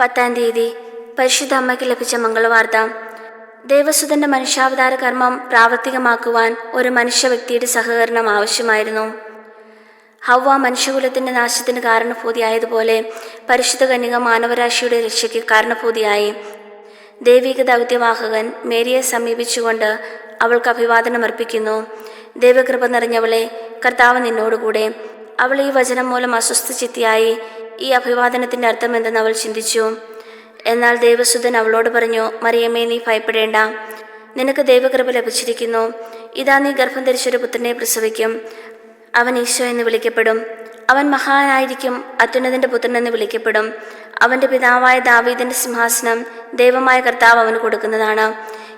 പത്താം തീയതി പരിശുദ്ധ അമ്മയ്ക്ക് ലഭിച്ച മംഗളവാർത്ത. ദേവസുതന്റെ മനുഷ്യാവതാര കർമ്മം പ്രാവർത്തികമാക്കുവാൻ ഒരു മനുഷ്യ വ്യക്തിയുടെ സഹകരണം ആവശ്യമായിരുന്നു. ഹവ്വ മനുഷ്യകുലത്തിന്റെ നാശത്തിന് കാരണഭൂതിയായതുപോലെ പരിശുദ്ധ കന്യക മാനവരാശിയുടെ രക്ഷയ്ക്ക് കാരണഭൂതിയായി. ദൈവിക ദൗത്യവാഹകൻ മേരിയെ സമീപിച്ചുകൊണ്ട് അവൾക്ക് അഭിവാദനം അർപ്പിക്കുന്നു. ദൈവകൃപ നിറഞ്ഞവളെ കർത്താവ് നിന്നോടുകൂടെ. അവൾ ഈ വചനം മൂലം അസ്വസ്ഥചിത്തിയായി ഈ അഭിവാദനത്തിന്റെ അർത്ഥം എന്തെന്ന് അവൾ ചിന്തിച്ചു. എന്നാൽ ദേവസുതൻ അവളോട് പറഞ്ഞു മറിയമ്മേ നീ ഭയപ്പെടേണ്ട. നിനക്ക് ദൈവകൃപ ലഭിച്ചിരിക്കുന്നു. ഇതാ നീ ഗർഭം ധരിച്ചൊരു പുത്രനെ പ്രസവിക്കും. അവൻ ഈശോ എന്ന് വിളിക്കപ്പെടും. അവൻ മഹാനായിരിക്കും അത്യുന്നതിന്റെ പുത്രൻ എന്ന് വിളിക്കപ്പെടും. അവന്റെ പിതാവായ ദാവീദിന്റെ സിംഹാസനം ദൈവമായ കർത്താവ് അവന് കൊടുക്കുന്നതാണ്.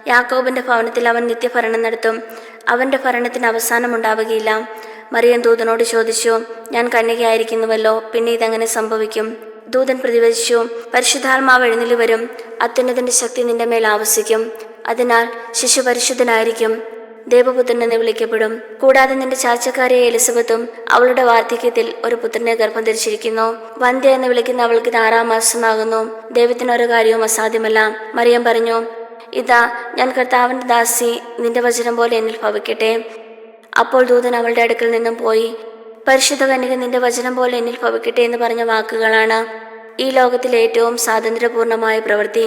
യാക്കോബിന്റെ ഭവനത്തിൽ അവൻ നിത്യഭരണം നടത്തും. അവന്റെ ഭരണത്തിന് അവസാനമുണ്ടാവുകയില്ല മറിയൻ ദൂതനോട് ചോദിച്ചു ഞാൻ കന്യകയായിരിക്കുന്നുവല്ലോ പിന്നെ ഇതെങ്ങനെ സംഭവിക്കും? ദൂതൻ പ്രതിവചിച്ചു പരിശുദ്ധാത്മാവ് എഴുന്നള്ളി വരും അത്യുന്നതിന്റെ ശക്തി നിന്റെ മേൽ ആവസിക്കും. അതിനാൽ ശിശു പരിശുദ്ധനായിരിക്കും ദേവപുത്രൻ എന്ന് വിളിക്കപ്പെടും. കൂടാതെ നിന്റെ ചാച്ചക്കാരിയ എലിസബത്തും അവളുടെ വാർദ്ധക്യത്തിൽ ഒരു പുത്രനെ ഗർഭം ധരിച്ചിരിക്കുന്നു. വന്ധ്യ എന്ന് വിളിക്കുന്ന അവൾക്ക് ഇത് ആറാം മാസമാകുന്നു. ദൈവത്തിന് ഒരു കാര്യവും അസാധ്യമല്ല. മറിയം പറഞ്ഞു ഇതാ ഞാൻ കർത്താവിന്റെ ദാസി നിന്റെ വചനം പോലെ എന്നിൽ ഭവിക്കട്ടെ. അപ്പോൾ ദൂതൻ അവളുടെ അടുക്കൽ നിന്നും പോയി പരിശുദ്ധ കന്യക നിന്റെ വചനം പോലെ എന്നിൽ ഭവിക്കട്ടെ എന്ന് പറഞ്ഞ വാക്കുകളാണ് ഈ ലോകത്തിലെ ഏറ്റവും സ്വാതന്ത്ര്യപൂർണമായ പ്രവൃത്തി.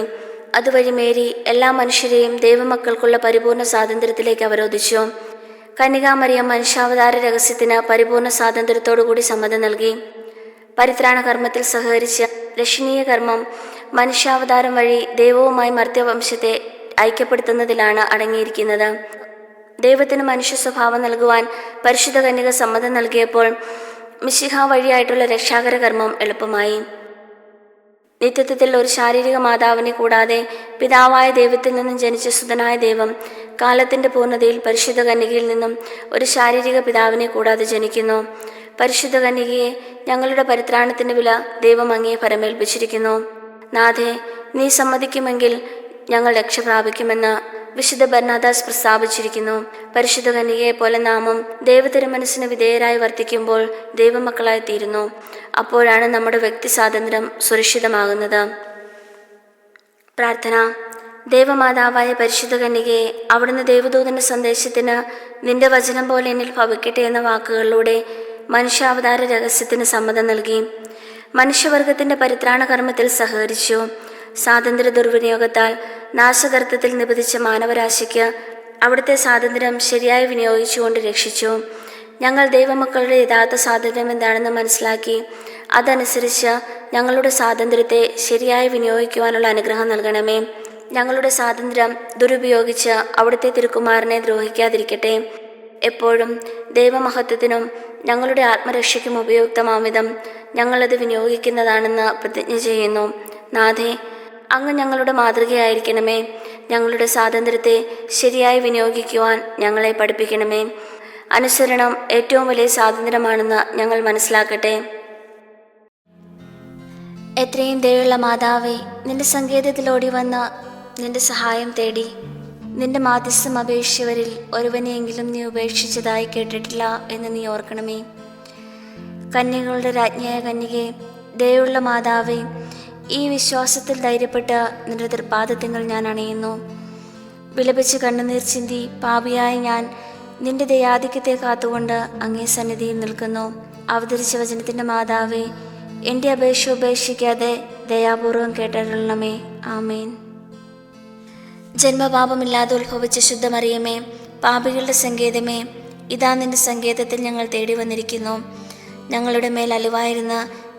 അതുവഴി മേരി എല്ലാ മനുഷ്യരെയും ദൈവമക്കൾക്കുള്ള പരിപൂർണ സ്വാതന്ത്ര്യത്തിലേക്ക് അവരോധിച്ചു. കന്യകാമറിയം മനുഷ്യാവതാര രഹസ്യത്തിന് പരിപൂർണ സ്വാതന്ത്ര്യത്തോടുകൂടി സമ്മതം നൽകി. പരിത്രാണ കർമ്മത്തിൽ സഹകരിച്ച രക്ഷണീയ കർമ്മം മനുഷ്യാവതാരം വഴി ദൈവവുമായി മർത്യവംശത്തെ ഐക്യപ്പെടുത്തുന്നതിലാണ് അടങ്ങിയിരിക്കുന്നത്. ദൈവത്തിന് മനുഷ്യ സ്വഭാവം നൽകുവാൻ പരിശുദ്ധ കന്യക സമ്മതം നൽകിയപ്പോൾ മിശിഹ വഴിയായിട്ടുള്ള രക്ഷാകര കർമ്മം എളുപ്പമായി. നിത്യത്വത്തിൽ ഒരു ശാരീരിക മാതാവിനെ കൂടാതെ പിതാവായ ദൈവത്തിൽ നിന്നും ജനിച്ച സുതനായ ദൈവം കാലത്തിന്റെ പൂർണതയിൽ പരിശുദ്ധ കന്യകയിൽ നിന്നും ഒരു ശാരീരിക പിതാവിനെ കൂടാതെ ജനിക്കുന്നു. പരിശുദ്ധ കന്യകയെ ഞങ്ങളുടെ പരിത്രാണത്തിന്റെ വില ദൈവം അങ്ങേ പരമേൽപ്പിച്ചിരിക്കുന്നു. നാഥേ നീ സമ്മതിക്കുമെങ്കിൽ ഞങ്ങൾ രക്ഷ പ്രാപിക്കുമെന്ന് വിശുദ്ധ ബർണാദാസ് പ്രസ്താവിച്ചിരിക്കുന്നു. പരിശുദ്ധ കന്യകയെ പോലെ നാമം ദൈവതിരുമനസ്സിന് വിധേയരായി വർത്തിക്കുമ്പോൾ ദൈവമക്കളായി തീരുന്നു. അപ്പോഴാണ് നമ്മുടെ വ്യക്തി സ്വാതന്ത്ര്യം സുരക്ഷിതമാകുന്നത്. പ്രാർത്ഥന. ദേവമാതാവായ പരിശുദ്ധ കന്യകയെ അവിടുന്ന് ദേവദൂതന്റെ സന്ദേശത്തിന് നിന്റെ വചനം പോലെ എന്നിൽ ഭവിക്കട്ടെ എന്ന വാക്കുകളിലൂടെ മനുഷ്യാവതാര രഹസ്യത്തിന് സമ്മതം നൽകി. മനുഷ്യവർഗത്തിന്റെ പരിത്രാണ കർമ്മത്തിൽ സഹകരിച്ചു. സ്വാതന്ത്ര്യ ദുർവിനിയോഗത്താൽ നാശകർത്തത്തിൽ നിബന്ധിച്ച മാനവരാശിക്ക് അവിടുത്തെ സ്വാതന്ത്ര്യം ശരിയായി വിനിയോഗിച്ചുകൊണ്ട് രക്ഷിച്ചു. ഞങ്ങൾ ദൈവമക്കളുടെ യഥാർത്ഥ സ്വാതന്ത്ര്യം എന്താണെന്ന് മനസ്സിലാക്കി അതനുസരിച്ച് ഞങ്ങളുടെ സ്വാതന്ത്ര്യത്തെ ശരിയായി വിനിയോഗിക്കുവാനുള്ള അനുഗ്രഹം നൽകണമേ. ഞങ്ങളുടെ സ്വാതന്ത്ര്യം ദുരുപയോഗിച്ച് അവിടുത്തെ തിരുക്കുമാരനെ ദ്രോഹിക്കാതിരിക്കട്ടെ. എപ്പോഴും ദൈവമഹത്വത്തിനും ഞങ്ങളുടെ ആത്മരക്ഷയ്ക്കും ഉപയുക്തമാം വിധം ഞങ്ങളത് വിനിയോഗിക്കുന്നതാണെന്ന് പ്രതിജ്ഞ ചെയ്യുന്നു. നാഥേ അങ്ങ് ഞങ്ങളുടെ മാതൃകയായിരിക്കണമേ. ഞങ്ങളുടെ സ്വാതന്ത്ര്യത്തെ ശരിയായി വിനിയോഗിക്കുവാൻ ഞങ്ങളെ പഠിപ്പിക്കണമേ. അനുസരണം ഏറ്റവും വലിയ സ്വാതന്ത്ര്യമാണെന്ന് ഞങ്ങൾ മനസ്സിലാക്കട്ടെ. എത്രയും ദയുള്ള മാതാവേ നിന്റെ സങ്കേതത്തിലോടി വന്ന് നിന്റെ സഹായം തേടി. നിന്റെ മാധ്യസ്ഥം അപേക്ഷിച്ചവരിൽ ഒരുവനെയെങ്കിലും നീ ഉപേക്ഷിച്ചതായി കേട്ടിട്ടില്ല എന്ന് നീ ഓർക്കണമേ. കന്യകളുടെ രാജ്ഞിയായ കന്യകെ ദയുള്ള മാതാവേ ഈ വിശ്വാസത്തിൽ ധൈര്യപ്പെട്ട് നിന്റെ തൃപ്പാദത്തിങ്ങൾ ഞാൻ അണയുന്നു. വിലപിച്ച് കണ്ണുനീർ ചിന്തി പാപിയായ ഞാൻ നിന്റെ ദയാധിക്യത്തെ കാത്തുകൊണ്ട് അങ്ങേ സന്നിധിയിൽ നിൽക്കുന്നു. അവതരിച്ച വചനത്തിന്റെ മാതാവേ എന്റെ അപേക്ഷ ഉപേക്ഷിക്കാതെ ദയാപൂർവം കേട്ടരുളണമേ. ആമേൻ. ജന്മപാപമില്ലാതെ ഉത്ഭവിച്ച ശുദ്ധമറിയമേ പാപികളുടെ സങ്കേതമേ ഇതാ നിന്റെ സങ്കേതത്തിൽ ഞങ്ങൾ തേടി വന്നിരിക്കുന്നു. ഞങ്ങളുടെ മേൽ അലിവായിരുന്ന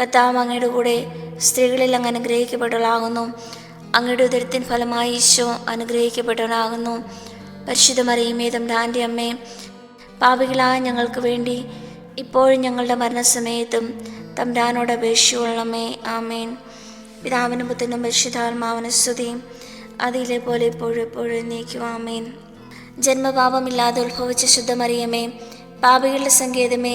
കർത്താവ് അങ്ങയുടെ കൂടെ സ്ത്രീകളിൽ അങ്ങ് അനുഗ്രഹിക്കപ്പെട്ടവളാകുന്നു അങ്ങയുടെ ഉദരത്തിൻ ഫലമായി ഈശോ അനുഗ്രഹിക്കപ്പെട്ടവനാകുന്നു. പരിശുദ്ധ മറിയുമേ തമ്പ്രാന്റെ അമ്മേ പാപികളായ ഞങ്ങൾക്ക് വേണ്ടി ഇപ്പോഴും ഞങ്ങളുടെ മരണസമയത്തും തമ്പ്രാനോട് അപേക്ഷിച്ചുകൊള്ളണമേ ആമേൻ. പിതാവിനും പുത്രനും പരിശുദ്ധാത്മാവിനും സ്തുതി. അതിലെ പോലെ ഇപ്പോഴും എപ്പോഴും നീക്കുവാമേൻ ജന്മപാപമില്ലാതെ ഉത്ഭവിച്ച ശുദ്ധമറിയമേ പാപികളുടെ സങ്കേതമേ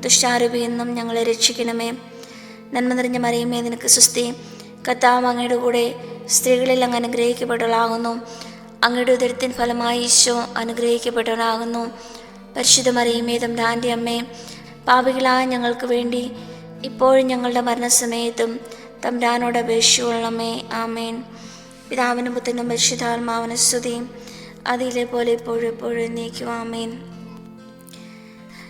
ദുഷ്ടാരൂപിയിൽ എന്നും ഞങ്ങളെ രക്ഷിക്കണമേ. നന്മ നിറഞ്ഞ മറിയുമേ നിനക്ക് സുസ്തി കത്താവ് അങ്ങയുടെ കൂടെ സ്ത്രീകളിൽ അങ്ങ് അനുഗ്രഹിക്കപ്പെട്ടവളാകുന്നു. അങ്ങയുടെ ഉദരത്തിൻ ഫലമായി ഈശോ അനുഗ്രഹിക്കപ്പെട്ടവനാകുന്നു. പരിശുദ്ധ മറിയുമേ തമ്പ്രാന്റെ അമ്മേ പാപികളായ ഞങ്ങൾക്ക് വേണ്ടി ഇപ്പോഴും ഞങ്ങളുടെ മരണസമയത്തും തമ്പ്രാനോട് അപേക്ഷിച്ചുകൊള്ളണമേ ആമേൻ. പിതാവിനും പുത്രനും പരിശുദ്ധാത്മാവിനും സ്തുതിയും അതിലെ പോലെ ഇപ്പോഴും എപ്പോഴും നീക്കും ആമേൻ.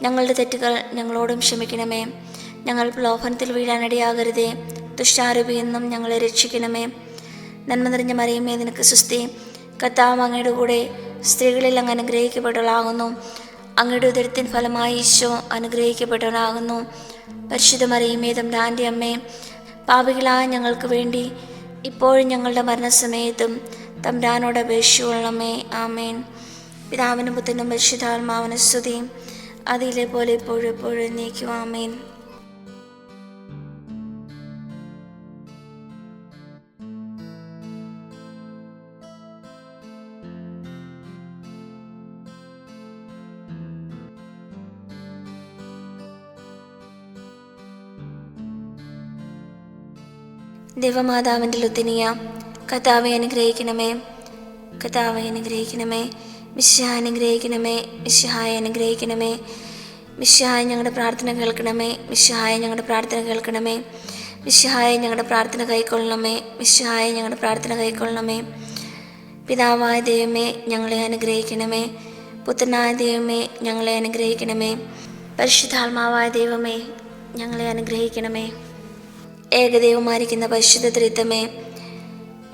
ഞങ്ങളുടെ തെറ്റുകൾ ഞങ്ങളോടും ക്ഷമിക്കണമേ. ഞങ്ങൾ പ്രലോഭനത്തിൽ വീഴാനിടയാകരുതേ. ദുഷ്ടാരൂപിയെന്നും ഞങ്ങളെ രക്ഷിക്കണമേ. നന്മ നിറഞ്ഞ മറിയമേ നിനക്ക് സുസ്തി കത്താവ് അങ്ങയുടെ കൂടെ സ്ത്രീകളിൽ അങ്ങ് അനുഗ്രഹിക്കപ്പെട്ടവളാകുന്നു. അങ്ങയുടെ ഉദരത്തിൻ ഫലമായി ഈശോ അനുഗ്രഹിക്കപ്പെട്ടവനാകുന്നു. പരിശുദ്ധ മറിയുമേ തമ്പ്രാന്റെ അമ്മേ പാപികളായ ഞങ്ങൾക്ക് വേണ്ടി ഇപ്പോഴും ഞങ്ങളുടെ മരണസമയത്തും തമ്പ്രാനോട് അപേക്ഷിച്ചുകൊള്ളണമേ ആമേൻ. പിതാവിനും പുത്രനും പരിശുദ്ധാത്മാവിനും സ്തുതിയും അതിലെ പോലെ ഇപ്പോഴും എപ്പോഴും നീക്കും ആമേൻ. ദേവമാതാവിന്റെ ലുത്തിനിയ കഥാവെ അനുഗ്രഹിക്കണമേ. കഥാവെ അനുഗ്രഹിക്കണമേ. മിശ്ഹായ അനുഗ്രഹിക്കണമേ മിശ്ഹായ അനുഗ്രഹിക്കണമേ. മിശ്യഹായ ഞങ്ങളുടെ പ്രാർത്ഥന കേൾക്കണമേ മിശ്യഹായ ഞങ്ങളുടെ പ്രാർത്ഥന കേൾക്കണമേ. മിശ്യഹായ ഞങ്ങളുടെ പ്രാർത്ഥന കൈക്കൊള്ളണമേ മിശ്യഹായ ഞങ്ങളുടെ പ്രാർത്ഥന കൈക്കൊള്ളണമേ. പിതാവായ ദൈവമേ ഞങ്ങളെ അനുഗ്രഹിക്കണമേ. പുത്രനായ ദൈവമേ ഞങ്ങളെ അനുഗ്രഹിക്കണമേ. പരിശുദ്ധാത്മാവായ ദൈവമേ ഞങ്ങളെ അനുഗ്രഹിക്കണമേ. ഏകദൈവമായിരിക്കുന്ന പരിശുദ്ധ ത്രിത്വമേ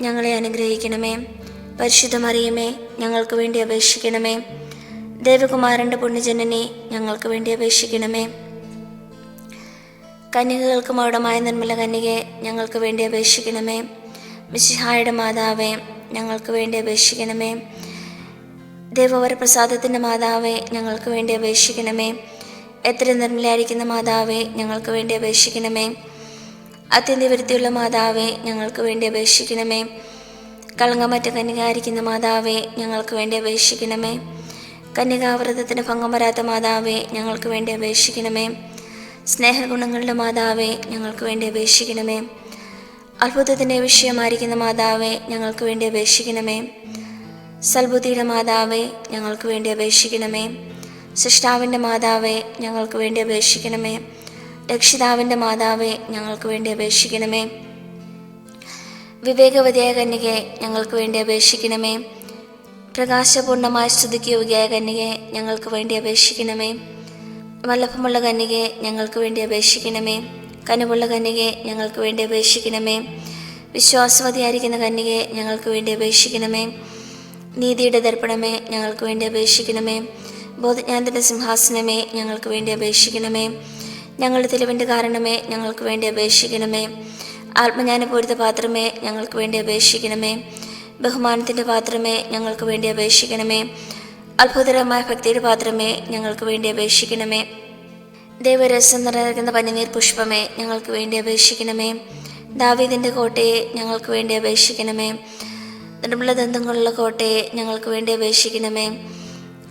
ഞങ്ങളെ അനുഗ്രഹിക്കണമേ. പരിശുദ്ധ മറിയമേ ഞങ്ങൾക്ക് വേണ്ടി അപേക്ഷിക്കണമേ. ദേവകുമാരന്റെ പുണ്യജനനെ ഞങ്ങൾക്ക് വേണ്ടി അപേക്ഷിക്കണമേ. കന്യകകൾക്ക് മൗഢമായ നിർമ്മല കന്യകെ ഞങ്ങൾക്ക് വേണ്ടി അപേക്ഷിക്കണമേ. മിശിഹായുടെ മാതാവേ ഞങ്ങൾക്ക് വേണ്ടി അപേക്ഷിക്കണമേ. ദേവവരപ്രസാദത്തിന്റെ മാതാവേ ഞങ്ങൾക്ക് വേണ്ടി അപേക്ഷിക്കണമേ. എത്ര നിർമ്മലയായിരിക്കുന്ന മാതാവേ ഞങ്ങൾക്ക് വേണ്ടി അപേക്ഷിക്കണമേ. അത്യന്ത മാതാവേ ഞങ്ങൾക്ക് വേണ്ടി അപേക്ഷിക്കണമേ. കളങ്കമറ്റ കന്യകായിരിക്കുന്ന മാതാവേ ഞങ്ങൾക്ക് വേണ്ടി അപേക്ഷിക്കണമേ. കന്യകാവ്രതത്തിന് ഭംഗം വരാത്ത മാതാവേ ഞങ്ങൾക്ക് വേണ്ടി അപേക്ഷിക്കണമേ. സ്നേഹഗുണങ്ങളുടെ മാതാവേ ഞങ്ങൾക്ക് വേണ്ടി അപേക്ഷിക്കണമേ. അത്ഭുതത്തിന്റെ വിഷയമായിരിക്കുന്ന മാതാവേ ഞങ്ങൾക്ക് വേണ്ടി അപേക്ഷിക്കണമേ. സൽബുദ്ധിയുടെ മാതാവേ ഞങ്ങൾക്ക് വേണ്ടി അപേക്ഷിക്കണമേ. സൃഷ്ടാവിന്റെ മാതാവേ ഞങ്ങൾക്ക് വേണ്ടി അപേക്ഷിക്കണമേ. രക്ഷിതാവിന്റെ മാതാവേ ഞങ്ങൾക്ക് വേണ്ടി അപേക്ഷിക്കണമേ. വിവേകവതിയായ കന്യകെ ഞങ്ങൾക്ക് വേണ്ടി അപേക്ഷിക്കണമേ. പ്രകാശപൂർണമായ സ്തുതിക്ക് യോഗിയായ കന്യകെ ഞങ്ങൾക്ക് വേണ്ടി അപേക്ഷിക്കണമേ. വല്ലഭമുള്ള കന്യകെ ഞങ്ങൾക്ക് വേണ്ടി അപേക്ഷിക്കണമേ. കനുവുള്ള കന്യകെ ഞങ്ങൾക്ക് വേണ്ടി അപേക്ഷിക്കണമേ. വിശ്വാസവതിയായിരിക്കുന്ന കന്യകെ ഞങ്ങൾക്ക് വേണ്ടി അപേക്ഷിക്കണമേ. നീതിയുടെ ദർപ്പണമേ ഞങ്ങൾക്ക് വേണ്ടി അപേക്ഷിക്കണമേ. ബോധജ്ഞാനത്തിന്റെ സിംഹാസനമേ ഞങ്ങൾക്ക് വേണ്ടി അപേക്ഷിക്കണമേ. ഞങ്ങളുടെ തെളിവിന്റെ കാരണമേ ഞങ്ങൾക്ക് വേണ്ടി അപേക്ഷിക്കണമേ. ആത്മജ്ഞാനപൂരിത പാത്രമേ ഞങ്ങൾക്ക് വേണ്ടി അപേക്ഷിക്കണമേ. ബഹുമാനത്തിന്റെ പാത്രമേ ഞങ്ങൾക്ക് വേണ്ടി അപേക്ഷിക്കണമേ. അത്ഭുതകരമായ ഭക്തിയുടെ പാത്രമേ ഞങ്ങൾക്ക് വേണ്ടി അപേക്ഷിക്കണമേ. ദൈവരസം നിറഞ്ഞിരിക്കുന്ന പനിനീർ പുഷ്പമേ ഞങ്ങൾക്ക് വേണ്ടി അപേക്ഷിക്കണമേ. ദാവീദിന്റെ കോട്ടയെ ഞങ്ങൾക്ക് വേണ്ടി അപേക്ഷിക്കണമേ. നിർമ്മല ദന്തങ്ങളുള്ള കോട്ടയെ ഞങ്ങൾക്ക് വേണ്ടി അപേക്ഷിക്കണമേ.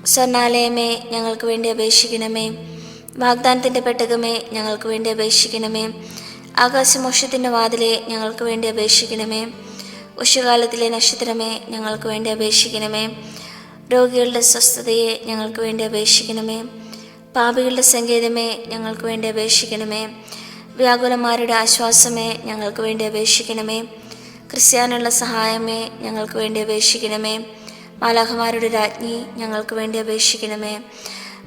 സ്വർണാലയമേ ഞങ്ങൾക്ക് വേണ്ടി അപേക്ഷിക്കണമേ. വാഗ്ദാനത്തിന്റെ പെട്ടകമേ ഞങ്ങൾക്ക് വേണ്ടി അപേക്ഷിക്കണമേ. ആകാശമോക്ഷത്തിന്റെ വാതിലെ ഞങ്ങൾക്ക് വേണ്ടി അപേക്ഷിക്കണമേ. ഉഷകാലത്തിലെ നക്ഷത്രമേ ഞങ്ങൾക്ക് വേണ്ടി അപേക്ഷിക്കണമേ. രോഗികളുടെ സ്വസ്ഥതയെ ഞങ്ങൾക്ക് വേണ്ടി അപേക്ഷിക്കണമേ. പാപികളുടെ സങ്കേതമേ ഞങ്ങൾക്ക് വേണ്ടി അപേക്ഷിക്കണമേ. വ്യാകുലന്മാരുടെ ആശ്വാസമേ ഞങ്ങൾക്ക് വേണ്ടി അപേക്ഷിക്കണമേ. ക്രിസ്ത്യാനുള്ള സഹായമേ ഞങ്ങൾക്ക് വേണ്ടി അപേക്ഷിക്കണമേ. മാലാഖമാരുടെ രാജ്ഞി ഞങ്ങൾക്ക് വേണ്ടി അപേക്ഷിക്കണമേ.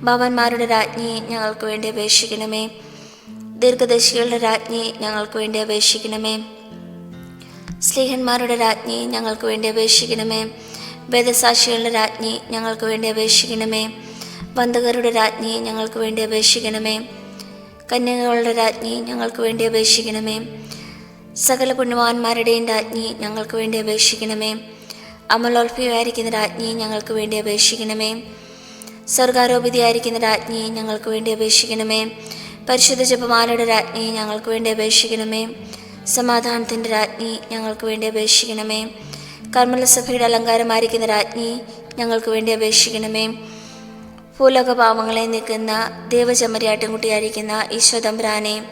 ഭവന്മാരുടെ രാജ്ഞി ഞങ്ങൾക്ക് വേണ്ടി അപേക്ഷിക്കണമേ. ദീർഘദർശികളുടെ രാജ്ഞി ഞങ്ങൾക്ക് വേണ്ടി അപേക്ഷിക്കണമേ. സ്ലീഹന്മാരുടെ രാജ്ഞി ഞങ്ങൾക്ക് വേണ്ടി അപേക്ഷിക്കണമേ. വേദസാക്ഷികളുടെ രാജ്ഞി ഞങ്ങൾക്ക് വേണ്ടി അപേക്ഷിക്കണമേ. ബന്ധകരുടെ രാജ്ഞി ഞങ്ങൾക്ക് വേണ്ടി അപേക്ഷിക്കണമേ. കന്യകകളുടെ രാജ്ഞി ഞങ്ങൾക്ക് വേണ്ടി അപേക്ഷിക്കണമേ. സകല പുണ്യവാന്മാരുടെയും രാജ്ഞി ഞങ്ങൾക്ക് വേണ്ടി അപേക്ഷിക്കണമേ. അമലോൽഫിയായിരിക്കുന്ന രാജ്ഞി ഞങ്ങൾക്ക് വേണ്ടി അപേക്ഷിക്കണമേ. സ്വർഗാരോപിതയായിരിക്കുന്ന രാജ്ഞി ഞങ്ങൾക്ക് വേണ്ടി അപേക്ഷിക്കണമേ. പരിശുദ്ധ ജപമാലയുടെ രാജ്ഞി ഞങ്ങൾക്ക് വേണ്ടി അപേക്ഷിക്കണമേ. സമാധാനത്തിന്റെ രാജ്ഞി ഞങ്ങൾക്ക് വേണ്ടി അപേക്ഷിക്കണമേ. കർമ്മലസഭയുടെ അലങ്കാരമായിരിക്കുന്ന രാജ്ഞി ഞങ്ങൾക്ക് വേണ്ടി അപേക്ഷിക്കണമേ. ഭൂലോക പാപങ്ങളെ നീക്കുന്ന ഈശോ തമ്പുരാനെ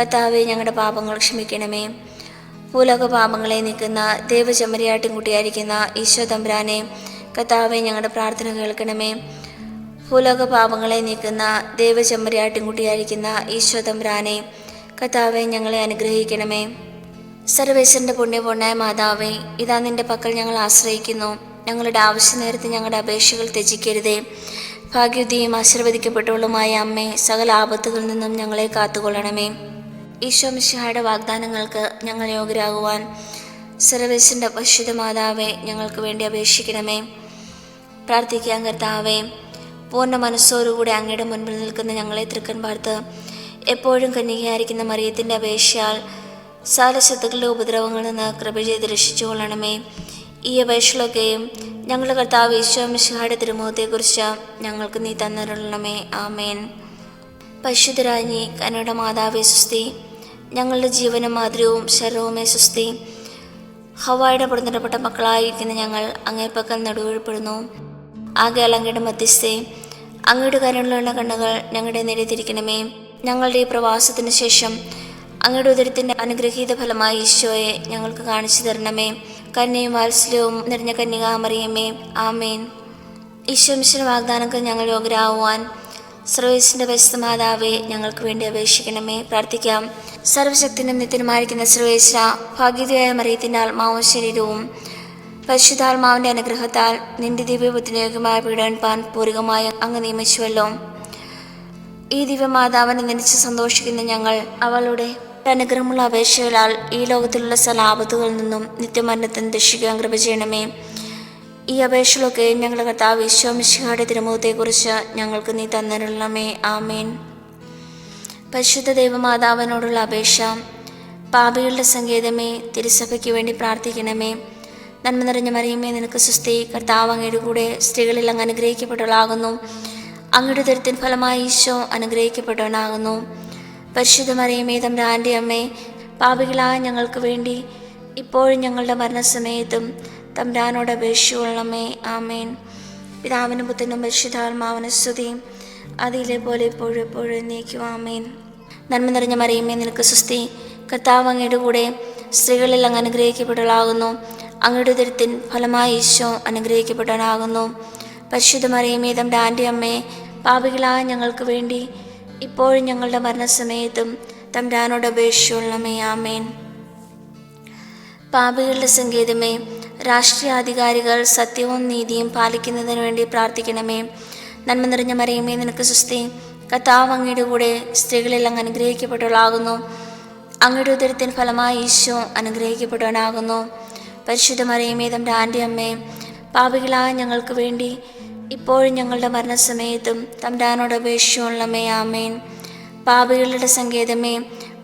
കത്താവെ ഞങ്ങളുടെ പാപങ്ങൾ ക്ഷമിക്കണമേ. ഭൂലോക പാപങ്ങളെ നീക്കുന്ന ഈശോ തമ്പുരാനെ കത്താവെ ഞങ്ങളുടെ പ്രാർത്ഥന കേൾക്കണമേ. ഭൂലോക പാപങ്ങളെ നീക്കുന്ന ദേവചമ്മരിയാട്ടിൻകുട്ടിയായിരിക്കുന്ന ഈശോ ഈശ്വതംബ്രാനെ കഥാവെ ഞങ്ങളെ അനുഗ്രഹിക്കണമേ. സർവേശ്വരന്റെ പുണ്യപൂർണായ മാതാവേ ഇതാ നിന്റെ പക്കൽ ഞങ്ങൾ ആശ്രയിക്കുന്നു. ഞങ്ങളുടെ ആവശ്യ നേരത്ത് ഞങ്ങളുടെ അപേക്ഷകൾ ത്യജിക്കരുതേ. ഭാഗ്യുതിയും ആശീർവദിക്കപ്പെട്ടവളുമായ അമ്മേ സകല ആപത്തുകളിൽ നിന്നും ഞങ്ങളെ കാത്തുകൊള്ളണമേ. ഈശോ മിശിഹായുടെ വാഗ്ദാനങ്ങൾക്ക് ഞങ്ങൾ യോഗ്യരാകുവാൻ സർവേശ്വരന്റെ പരിശുദ്ധ മാതാവേ ഞങ്ങൾക്ക് വേണ്ടി അപേക്ഷിക്കണമേ. പ്രാർത്ഥിക്കാൻ കർത്താവേ. പൂർണ മനസ്സോടുകൂടി അങ്ങയുടെ മുൻപിൽ നിൽക്കുന്ന ഞങ്ങളെ തൃക്കൻ പാർത്ത് എപ്പോഴും കന്യകയായിരിക്കുന്ന മറിയത്തിന്റെ അപേക്ഷയാൽ സാലശത്തുക്കളുടെ ഉപദ്രവങ്ങളിൽ നിന്ന് കൃപ ചെയ്ത് രക്ഷിച്ചു കൊള്ളണമേ. ഈ അപേക്ഷകളൊക്കെയും ഞങ്ങളുടെ കർത്താവ് ഈശോമിശിഹായുടെ തിരുമുഖത്തെക്കുറിച്ച് ഞങ്ങൾക്ക് നീ തന്നിരണമേ ആമേൻ. പശുധരാഞ്ഞി കന്നഡ മാതാവേ സുസ്തി ഞങ്ങളുടെ ജീവനും മാതൃവും ശരവുമേ സുസ്തി ഹവായുടെ പുറന്നിടപ്പെട്ട മക്കളായിരിക്കുന്ന ഞങ്ങൾ അങ്ങേപ്പക്കൽ നടുവീഴ്പ്പെടുന്നു. ആകെ അങ്ങയുടെ മധ്യസ്ഥേ അങ്ങയുടെ കരുണയുള്ള കണ്ണുകൾ ഞങ്ങളുടെ നേരെ തിരിക്കണമേ. ഞങ്ങളുടെ ഈ പ്രവാസത്തിന് ശേഷം അങ്ങയുടെ ഉദരത്തിന്റെ അനുഗ്രഹീത ഫലമായി ഈശോയെ ഞങ്ങൾക്ക് കാണിച്ചു തരണമേ. കന്യയും വാത്സല്യവും നിറഞ്ഞ കന്യക കന്യകാമറിയമേ ആമേൻ. ഈശോ മിശ്ര വാഗ്ദാനങ്ങൾ ഞങ്ങൾ യോഗ്യരാകുവാൻ സർവേസിന്റെ മാതാവെ ഞങ്ങൾക്ക് വേണ്ടി അപേക്ഷിക്കണമേ. പ്രാർത്ഥിക്കാം. സർവശക്തിനും നിത്യനുമായിരിക്കുന്ന സർവേശ്വര ഭാഗ്യതയായ മറിയത്തിന്റെ ആത്മാവും ശരീരവും പരിശുദ്ധാത്മാവിന്റെ അനുഗ്രഹത്താൽ നിന്റെ ദിവ്യബുദ്ധിനേകമായ പീഡൻപാൻ പൂർവികമായ അങ്ങ് നിയമിച്ചുവല്ലോ. ഈ ദിവ്യമാതാവിനെ നിന്നിച്ച് സന്തോഷിക്കുന്ന ഞങ്ങൾ അവളുടെ അനുഗ്രഹമുള്ള അപേക്ഷകളാൽ ഈ ലോകത്തിലുള്ള സകല ആപത്തുകളിൽ നിന്നും നിത്യമരണത്തിന് രക്ഷിക്കാൻ കൃപ ചെയ്യണമേ. ഈ അപേക്ഷകളൊക്കെ ഞങ്ങളുടെ കർത്താവ് ഈശോമിശിഹായുടെ തിരുമുഖത്തെക്കുറിച്ച് ഞങ്ങൾക്ക് നീ തന്നിരണമേ ആമേൻ. പരിശുദ്ധ ദൈവമാതാവിനോടുള്ള അപേക്ഷ പാപികളുടെ സങ്കേതമേ തിരുസഭയ്ക്ക് വേണ്ടി പ്രാർത്ഥിക്കണമേ. നന്മ നിറഞ്ഞ മറിയുമേ നിനക്ക് സുസ്തി കർത്താവ് അങ്ങയുടെ കൂടെ സ്ത്രീകളിൽ അങ്ങ് അനുഗ്രഹിക്കപ്പെട്ടവളാകുന്നു. അങ്ങയുടെ ദുരിതത്തിൻ ഫലമായി ഈശോ അനുഗ്രഹിക്കപ്പെട്ടവനാകുന്നു. പരിശുദ്ധ മറിയമേ തമ്പ്രാന്റെ അമ്മേ പാപികളായ ഞങ്ങൾക്ക് വേണ്ടി ഇപ്പോഴും ഞങ്ങളുടെ മരണസമയത്തും തമ്പ്രാനോട് അപേക്ഷിച്ചുകൊള്ളണമേ ആമേൻ. പിതാവിനും പുത്രനും പരിശുദ്ധാത്മാവിന് സ്തുതിയും അതിലെ പോലെ എപ്പോഴും എപ്പോഴും നീക്കും ആമേൻ. നന്മ നിറഞ്ഞ മറിയമേ നിനക്ക് സുസ്തി കർത്താവ് അങ്ങയുടെ കൂടെ സ്ത്രീകളിൽ അങ്ങ് അനുഗ്രഹിക്കപ്പെട്ടവളാകുന്നു. അങ്ങയുടെ ദുരിതത്തിൻ ഫലമായി ഈശോ അനുഗ്രഹിക്കപ്പെട്ടവനാകുന്നു. പരിശുദ്ധ മറിയമേ തന്റെ ആന്റെ അമ്മയെ പാപികളായ ഞങ്ങൾക്ക് വേണ്ടി ഇപ്പോഴും ഞങ്ങളുടെ മരണസമയത്തും തമ്പ്രാനോട് അപേക്ഷിച്ചുള്ളമേ ആമേൻ. പാപികളുടെ സങ്കേതമേ രാഷ്ട്രീയ അധികാരികൾ സത്യവും നീതിയും പാലിക്കുന്നതിന് വേണ്ടി പ്രാർത്ഥിക്കണമേ. നന്മ നിറഞ്ഞ മറിയമേ നിനക്ക് സുസ്തി കർത്താവ് അങ്ങയുടെ കൂടെ സ്ത്രീകളിൽ അങ്ങ് അനുഗ്രഹിക്കപ്പെട്ടവളാകുന്നു. അങ്ങയുടെ ഉദരത്തിന് ഫലമായി ഈശോ അനുഗ്രഹിക്കപ്പെട്ടവനാകുന്നു. പരിശുദ്ധ മറിയമേ തന്റെ ആന്റെ അമ്മേ പാപികളായ ഞങ്ങൾക്ക് വേണ്ടി ഇപ്പോഴും ഞങ്ങളുടെ മരണസമയത്തും തമ്പ്രാനോട് അപേക്ഷിച്ചുള്ളമേ ആമേൻ. പാപികളുടെ സങ്കേതമേ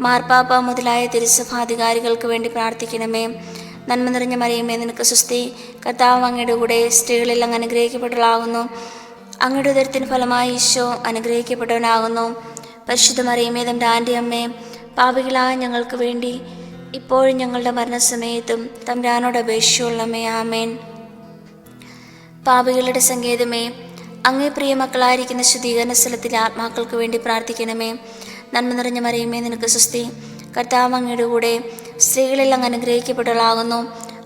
മാർപ്പാപ്പ മുതലായ തിരുസഭാധികാരികൾക്ക് വേണ്ടി പ്രാർത്ഥിക്കണമേ. നന്മ നിറഞ്ഞ മറിയമേ നിനക്ക് സുസ്തി കർത്താവ് അങ്ങയുടെ കൂടെ സ്ത്രീകളിൽ അങ്ങ് അനുഗ്രഹിക്കപ്പെട്ടവളാകുന്നു. അങ്ങയുടെ ഉദരത്തിന് ഫലമായി ഈശോ അനുഗ്രഹിക്കപ്പെട്ടവനാകുന്നു. പരിശുദ്ധ മറിയമേ തന്റെ ആന്റെ പാപികളായ ഞങ്ങൾക്ക് വേണ്ടി ഇപ്പോഴും ഞങ്ങളുടെ മരണസമയത്തും തമ്പ്രാനോട് അപേക്ഷയുള്ളമേ ആമേൻ. പാപികളുടെ സങ്കേതമേ അങ്ങേ പ്രിയ മക്കളായിരിക്കുന്ന ശുദ്ധീകരണ സ്ഥലത്തിലെ ആത്മാക്കൾക്ക് വേണ്ടി പ്രാർത്ഥിക്കണമേ. നന്മ നിറഞ്ഞ മറിയുമേ നിനക്ക് സുസ്തി കർത്താവ് അങ്ങയുടെ കൂടെ സ്ത്രീകളിൽ അങ്ങ് അനുഗ്രഹിക്കപ്പെട്ടവളാകുന്നു.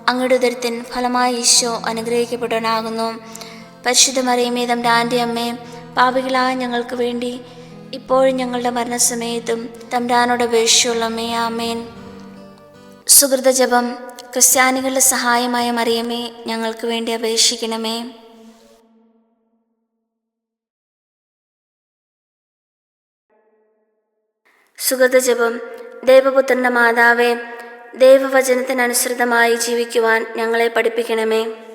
അങ്ങയുടെ ഉദരത്തിൻ ഫലമായി ഈശോ അനുഗ്രഹിക്കപ്പെട്ടവനാകുന്നു. പരിശുദ്ധ മറിയമേ ആന്റെ അമ്മേ പാപികളായ ഞങ്ങൾക്ക് വേണ്ടി ഇപ്പോഴും ഞങ്ങളുടെ മരണസമയത്തും തമ്പ്രാനോട് അപേക്ഷയുള്ളമ്മേ ആമേൻ. സുഹൃത ജപം ക്രിസ്ത്യാനികളുടെ സഹായമായ മറിയമേ ഞങ്ങൾക്ക് വേണ്ടി അപേക്ഷിക്കണമേ. സുഹൃതജപം ജപം ദേവപുത്രന്റെ മാതാവേ ദൈവവചനത്തിനനുസൃതമായി ജീവിക്കുവാൻ ഞങ്ങളെ പഠിപ്പിക്കണമേ.